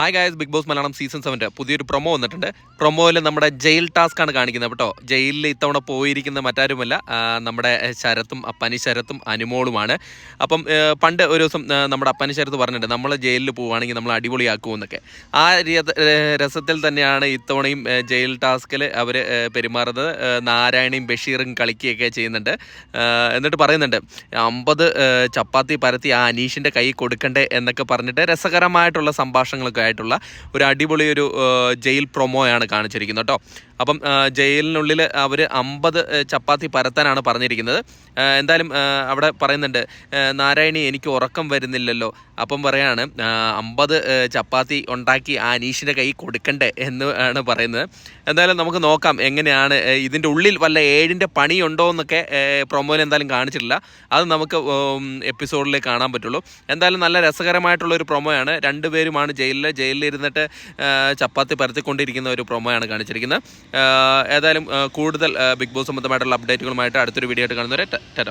Hi guys Bigg Boss Malayalam season സെവന്റെ പുതിയൊരു promo വന്നിട്ടുണ്ട്. പ്രൊമോയിൽ നമ്മുടെ ജയിൽ ടാസ്ക് ആണ് കാണിക്കുന്നത് കേട്ടോ. ജയിലിൽ ഇത്തവണ പോയിരിക്കുന്ന മറ്റാരുമല്ല നമ്മുടെ ശരത്തും അപ്പനി ശരത്തും അനുമോളുമാണ്. അപ്പം പണ്ട് ഒരു ദിവസം നമ്മുടെ അപ്പനി ശരത്ത് പറഞ്ഞിട്ടുണ്ട് നമ്മൾ ജയിലിൽ പോവുകയാണെങ്കിൽ നമ്മൾ അടിപൊളിയാക്കുമെന്നൊക്കെ ആ രസത്തിൽ തന്നെയാണ് ഇത്തവണയും ജയിൽ ടാസ്കിൽ അവർ പെരുമാറുന്നത്. നാരായണിയും ബഷീറും കളിക്കുകയൊക്കെ ചെയ്യുന്നുണ്ട്. എന്നിട്ട് പറയുന്നുണ്ട് അമ്പത് ചപ്പാത്തി പരത്തി ആ അനീഷിന്റെ കൈ കൊടുക്കണ്ടേ എന്നൊക്കെ പറഞ്ഞിട്ട് രസകരമായിട്ടുള്ള സംഭാഷണങ്ങളൊക്കെ ആയിട്ടുള്ള ഒരു അടിപൊളി ഒരു ജയിൽ പ്രൊമോയാണ് കാണിച്ചിരിക്കുന്നത് കേട്ടോ അപ്പം ജയിലിനുള്ളിൽ അവർ അമ്പത് ചപ്പാത്തി പരത്താനാണ് പറഞ്ഞിരിക്കുന്നത്. എന്തായാലും അവിടെ പറയുന്നുണ്ട് നാരായണി എനിക്ക് ഉറക്കം വരുന്നില്ലല്ലോ. അപ്പം പറയാണ് അമ്പത് ചപ്പാത്തി ഉണ്ടാക്കി ആ അനീഷിന്റെ കൈ കൊടുക്കണ്ടേ എന്ന് ആണ് പറയുന്നത്. എന്തായാലും നമുക്ക് നോക്കാം എങ്ങനെയാണ് ഇതിന്റെ ഉള്ളിൽ വല്ല ഏഴിന്റെ പണിയുണ്ടോ എന്നൊക്കെ പ്രൊമോയിൽ എന്തായാലും കാണിച്ചിട്ടില്ല. അത് നമുക്ക് എപ്പിസോഡിൽ കാണാൻ പറ്റുള്ളൂ. എന്തായാലും നല്ല രസകരമായിട്ടുള്ള ഒരു പ്രൊമോയാണ്. രണ്ടുപേരുമാണ് ജയിലിൽ ജയിലിൽ ഇരുന്നിട്ട് ചപ്പാത്തി പരത്തിക്കൊണ്ടിരിക്കുന്ന ഒരു പ്രൊമോയാണ് കാണിച്ചിരിക്കുന്നത്. ഏതായാലും കൂടുതൽ ബിഗ് ബോസ് സംബന്ധമായിട്ടുള്ള അപ്ഡേറ്റുകളുമായിട്ട് അടുത്തൊരു വീഡിയോ ആയിട്ട് കാണുന്നവരെ ടെറ്റ